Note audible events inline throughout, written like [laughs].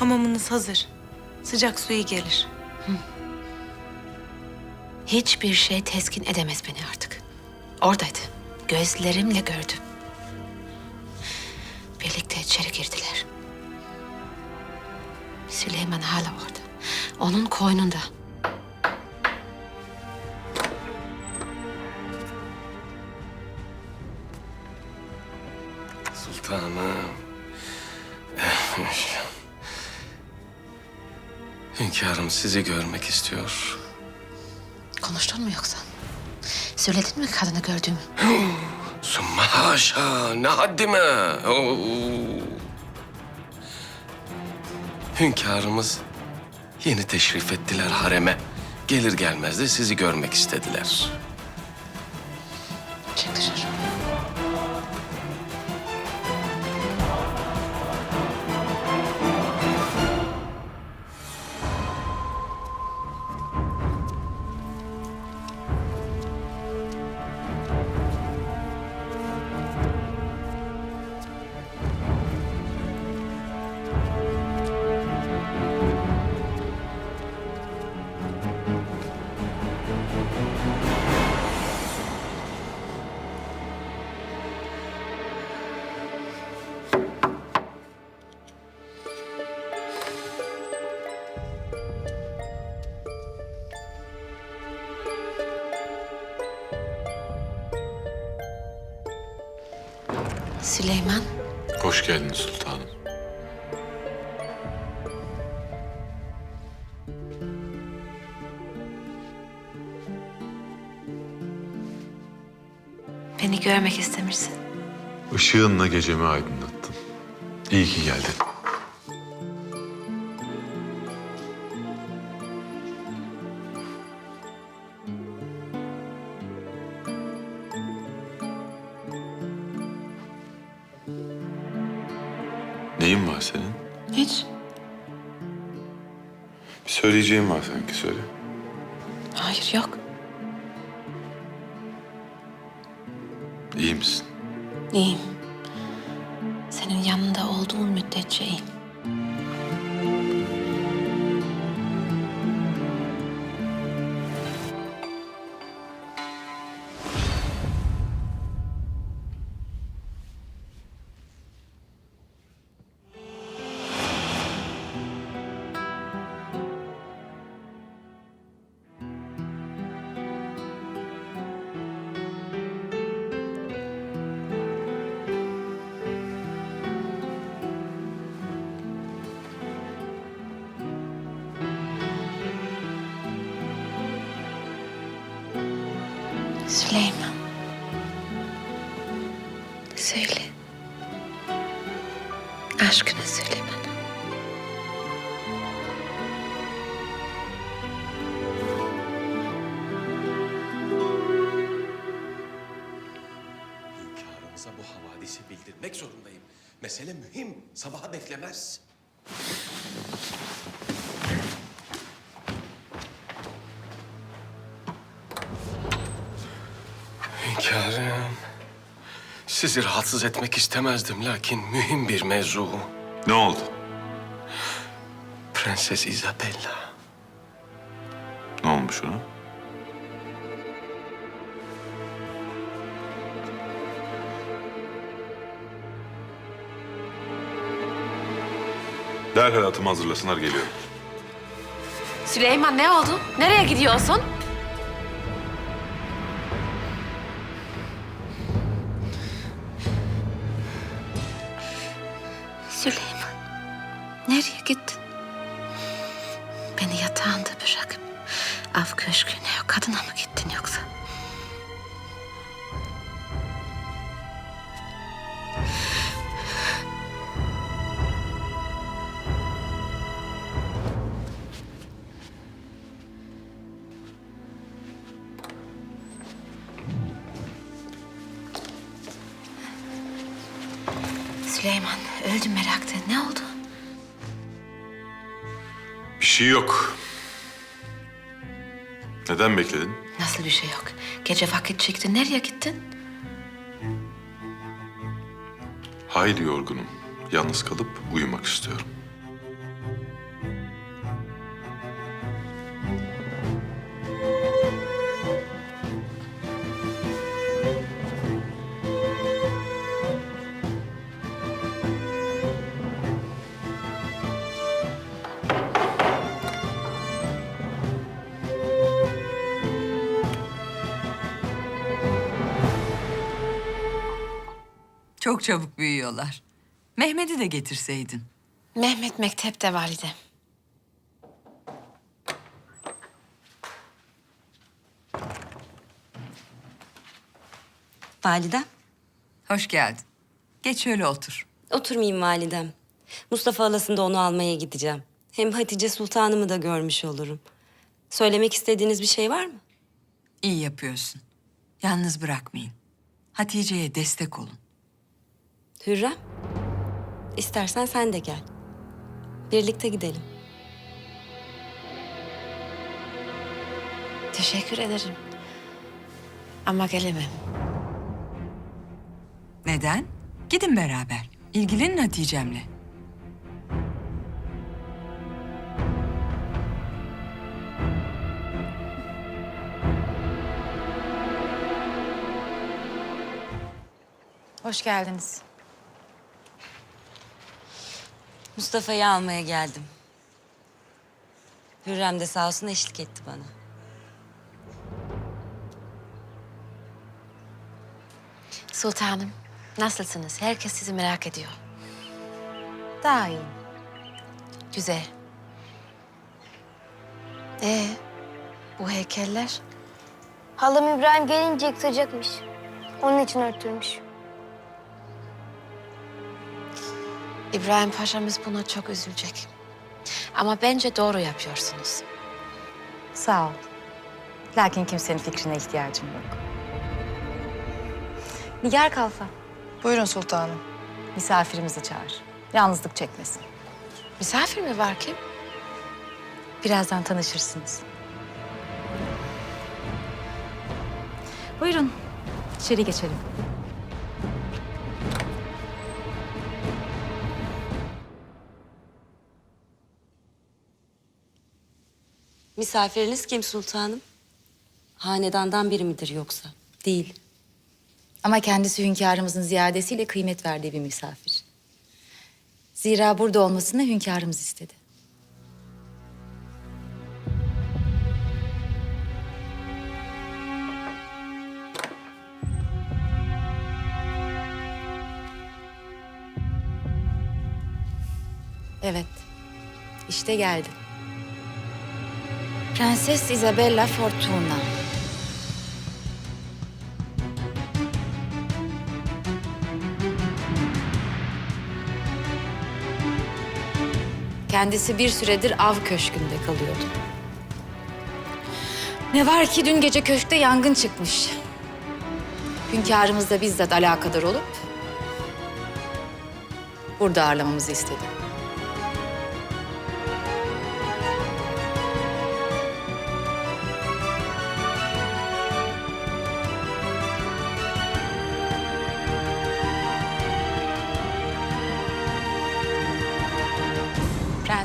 Hamamınız hazır. Sıcak suyu gelir. Hiçbir şey teskin edemez beni artık. Oradaydı. Gözlerimle gördüm. Birlikte içeri girdiler. Süleyman hala orada. Onun koynunda. Sultanım. Hünkârım sizi görmek istiyor. Konuştun mu yoksa? Söyledin mi kadını gördüğümü? [gasps] Summa haşa ne haddime. Oo. Hünkârımız yeni teşrif ettiler hareme. Gelir gelmez de sizi görmek istediler. Çık dışarı. Süleyman, Hoş geldiniz sultanım. beni görmek istemişsin. Işığınla gecemi aydınlattın. İyi ki geldin. Bir söyleyeceğim var sanki söyle. Hayır, yok. İyi misin? İyiyim. Senin yanında olduğum müddetçe iyiyim. Süleyman. Söyle. Aşkını söyle bana. Hünkârımıza bu havadisi bildirmek zorundayım. Mesele mühim. Sabaha beklemez. Sizi rahatsız etmek istemezdim lakin mühim bir mevzu. Ne oldu? Prenses Isabella. Ne olmuş ona? Derhal atımı hazırlasınlar geliyorum. Süleyman ne oldu? Nereye gidiyorsun? Öldüm merakta. Ne oldu? Bir şey yok. Neden bekledin? Nasıl bir şey yok? Gece vakit çıktı. Nereye gittin? Hayli yorgunum. Yalnız kalıp uyumak istiyorum. Çok çabuk büyüyorlar. Mehmet'i de getirseydin. Mehmet mektepte valide. Validem, Hoş geldin. Geç şöyle otur. oturmayayım validem. Mustafa halasında onu almaya gideceğim. Hem Hatice Sultanımı da görmüş olurum. Söylemek istediğiniz bir şey var mı? İyi yapıyorsun. Yalnız bırakmayın. Hatice'ye destek olun. Hürrem, istersen sen de gel. Birlikte gidelim. Teşekkür ederim. Ama gelemem. Neden? Gidin beraber. İlgilenin Hatice'mle. Hoş geldiniz. Mustafa'yı almaya geldim. Hürrem de sağ olsun eşlik etti bana. Sultanım, nasılsınız? Herkes sizi merak ediyor. Daha iyi. Güzel. Ee, bu heykeller? Halam İbrahim gelince yıkılacakmış. Onun için örtülmüş. İbrahim Paşa'mız buna çok üzülecek. Ama bence doğru yapıyorsunuz. Sağ ol. Lakin kimsenin fikrine ihtiyacım yok. Nigar Kalfa, Buyurun sultanım. misafirimizi çağır. Yalnızlık çekmesin. Misafir mi var kim? Birazdan tanışırsınız. Buyurun, içeri geçelim. Misafiriniz kim sultanım? Hanedandan biri midir yoksa? Değil. Ama kendisi hünkârımızın ziyadesiyle kıymet verdiği bir misafir. Zira burada olmasını hünkârımız istedi. Evet, işte geldi. Prenses Isabella Fortuna. Kendisi bir süredir av köşkünde kalıyordu. Ne var ki dün gece köşkte yangın çıkmış. Hünkârımız da bizzat alakadar olup burada ağırlamamızı istedi.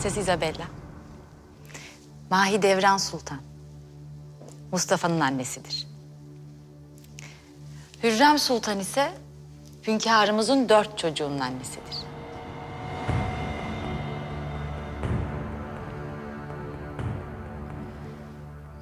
Prenses Isabella. Mahidevran Sultan. Mustafa'nın annesidir. Hürrem Sultan ise hünkârımızın dört çocuğunun annesidir.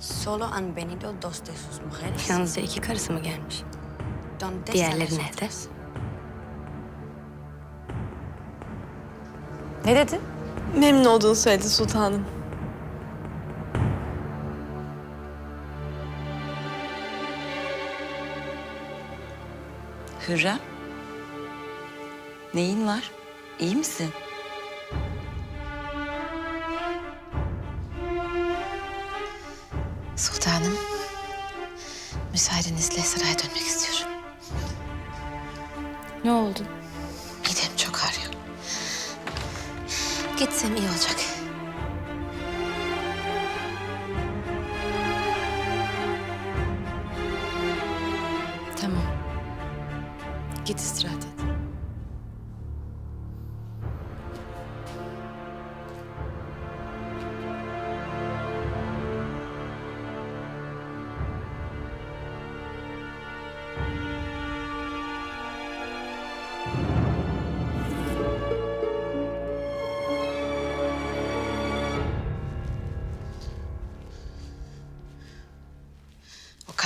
Solo han venido dos de sus mujeres. Yalnızca iki karısı mı gelmiş? Diğerleri nerede? Ne dedi? Memnun olduğunu söyledi sultanım. Hürrem? Neyin var? İyi misin? Sultanım, müsaadenizle saraya dönmek istiyorum. Ne oldu? Gitsem iyi olacak.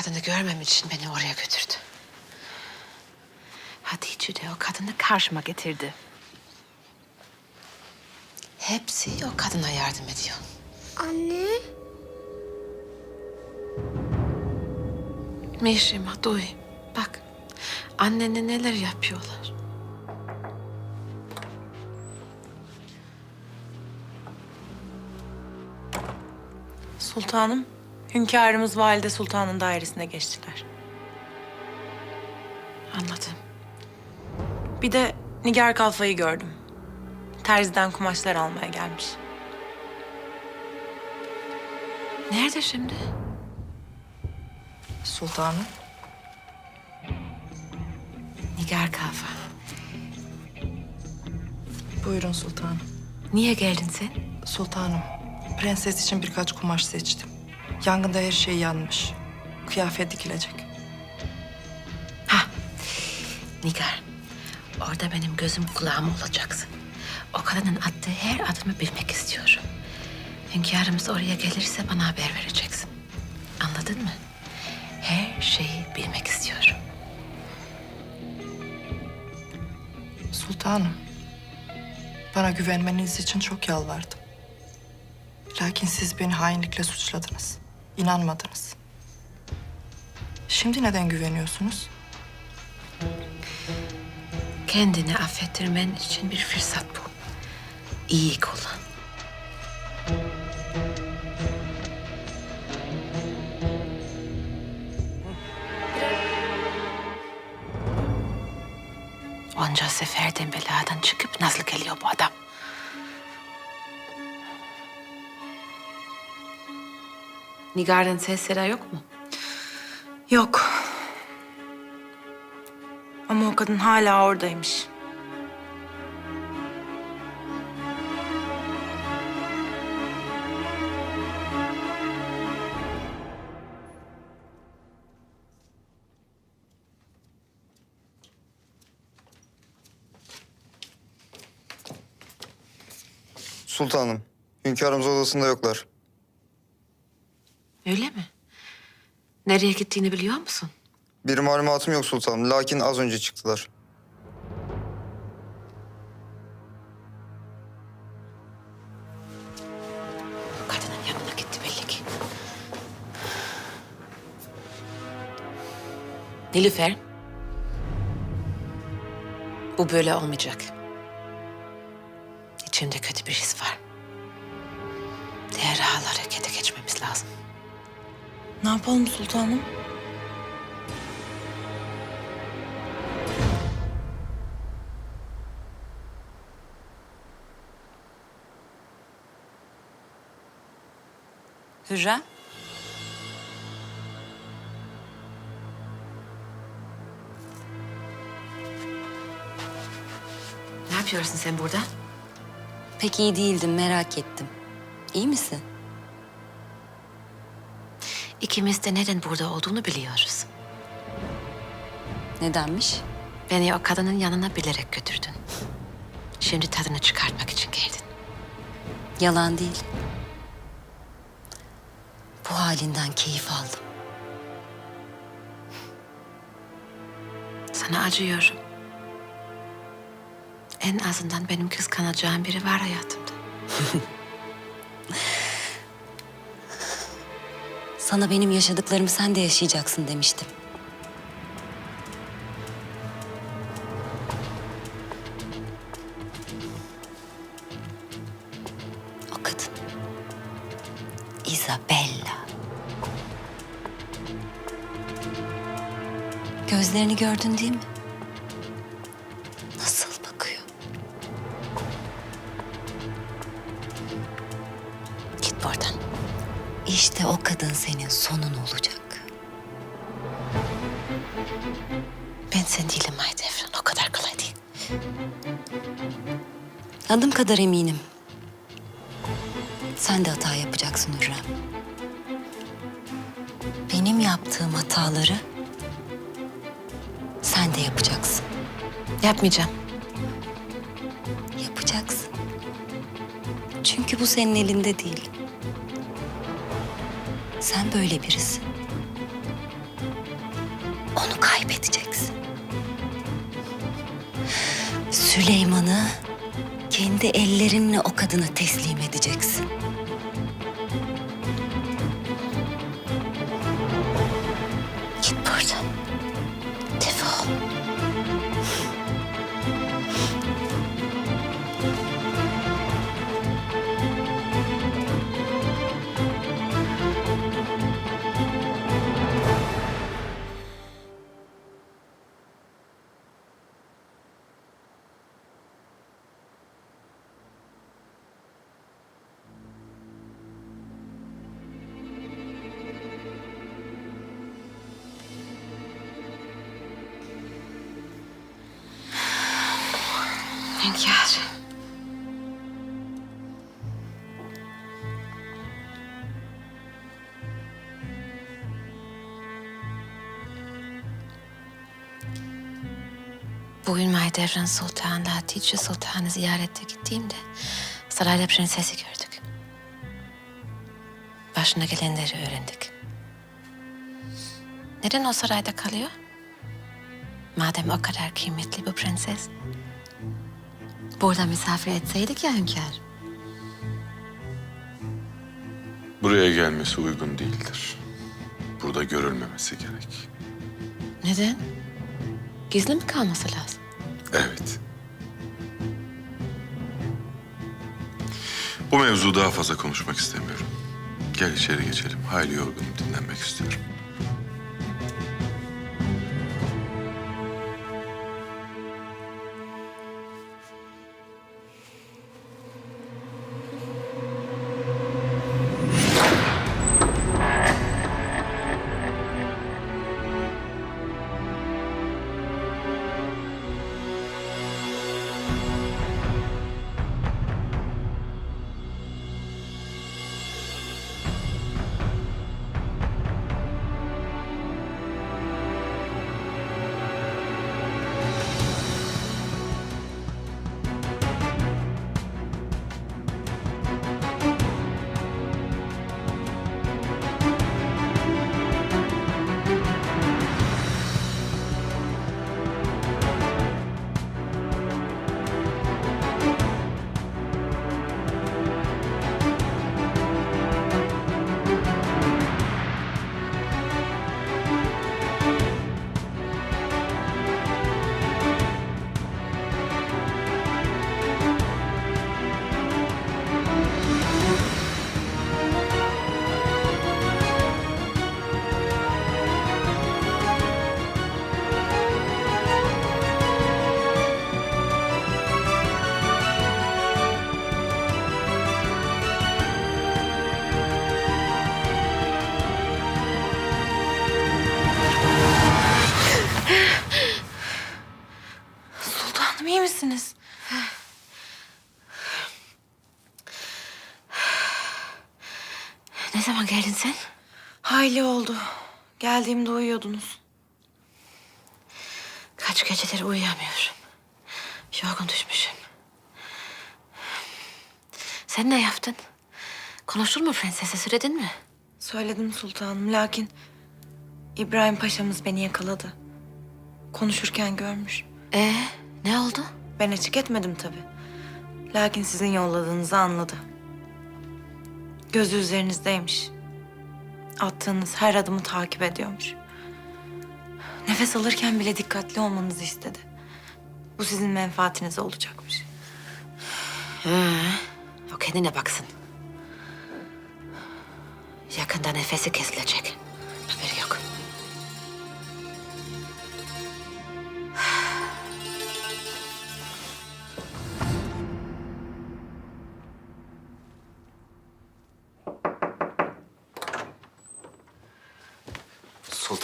Kadını görmem için beni oraya götürdü. Hatice de o kadını karşıma getirdi. Hepsi o kadına yardım ediyor. Anne. Mişima duy. Bak annene neler yapıyorlar. Sultanım, hünkârımız Valide Sultan'ın dairesine geçtiler. Anladım. Bir de Nigar Kalfa'yı gördüm. Terziden kumaşlar almaya gelmiş. Nerede şimdi? Sultanım. Nigar Kafa. Buyurun sultanım. Niye geldin sen? Sultanım. Prenses için birkaç kumaş seçtim. Yangında her şey yanmış. Kıyafet dikilecek. Nigar, orada benim gözüm kulağım olacaksın. O kadının attığı her adımı bilmek istiyorum. Hünkârımız oraya gelirse bana haber vereceksin. Anladın mı? Her şeyi bilmek istiyorum. Sultanım. Bana güvenmeniz için çok yalvardım. Lakin siz beni hainlikle suçladınız. İnanmadınız. Şimdi neden güveniyorsunuz? Kendini affettirmen için bir fırsat bu. İyi kullan. Onca seferden beladan çıkıp nasıl geliyor bu adam? Nigar'ın sesleri yok mu? Yok. Ama o kadın hala oradaymış. Sultanım, hünkârımız odasında yoklar. Öyle mi? Nereye gittiğini biliyor musun? Bir malumatım yok sultanım, lakin az önce çıktılar. Kadının yanına gitti belli ki. Nilüfer. Bu böyle olmayacak. İçimde kötü bir his var. Ne yapalım sultanım? Hürrem. Ne yapıyorsun sen burada? Pek iyi değildim, merak ettim. İyi misin? İkimiz de neden burada olduğunu biliyoruz. Nedenmiş? Beni o kadının yanına bilerek götürdün. Şimdi tadını çıkartmak için geldin. Yalan değil. Bu halinden keyif aldım. Sana acıyorum. En azından benim kıskanacağım biri var hayatımda. [laughs] Sana benim yaşadıklarımı sen de yaşayacaksın demiştim. O kadın. Isabella. Gözlerini gördün değil mi? Ben sen değilim Mahidevran. O kadar kolay değil. Adım kadar eminim. Sen de hata yapacaksın Hürrem. Benim yaptığım hataları sen de yapacaksın. Yapmayacağım. Yapacaksın. Çünkü bu senin elinde değil. Sen böyle birisin. Onu kaybedeceksin. Süleyman'ı kendi ellerinle o kadına teslim edeceksin. Bugün Mahidevran Sultan'la Hatice Sultan'ı ziyarete gittiğimde sarayda prensesi gördük. Başına gelenleri öğrendik. Neden o sarayda kalıyor? Madem o kadar kıymetli bu prenses. Burada misafir etseydik ya hünkâr. Buraya gelmesi uygun değildir. Burada görülmemesi gerek. Neden? Gizli mi kalması lazım? Evet. Bu mevzu daha fazla konuşmak istemiyorum. Gel içeri geçelim. Hayli yorgunum, dinlenmek istiyorum. Hayli oldu. Geldiğimde uyuyordunuz. Kaç gecedir uyuyamıyorum. Yorgun düşmüşüm. Sen ne yaptın? Konuştun mu prensese söyledin mi? Söyledim sultanım lakin İbrahim Paşa'mız beni yakaladı. Konuşurken görmüş. Ee, ne oldu? Ben açık etmedim tabii. Lakin sizin yolladığınızı anladı. Gözü üzerinizdeymiş. Attığınız her adımı takip ediyormuş. Nefes alırken bile dikkatli olmanızı istedi. Bu sizin menfaatinize olacakmış. O kendine baksın. Yakında nefesi kesilecek. Haberi.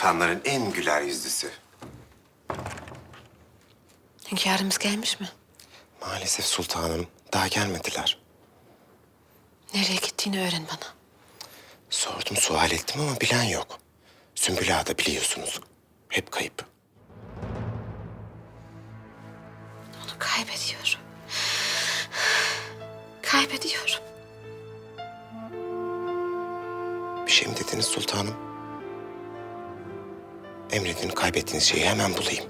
Sultanların en güler yüzlüsü. Hünkârımız gelmiş mi? Maalesef sultanım daha gelmediler. Nereye gittiğini öğren bana. Sordum sual ettim ama bilen yok. Sümbül Ağa da biliyorsunuz. Hep kayıp. Onu kaybediyorum. Kaybediyorum. Bir şey mi dediniz sultanım? Emredin kaybettiğiniz şeyi hemen bulayım.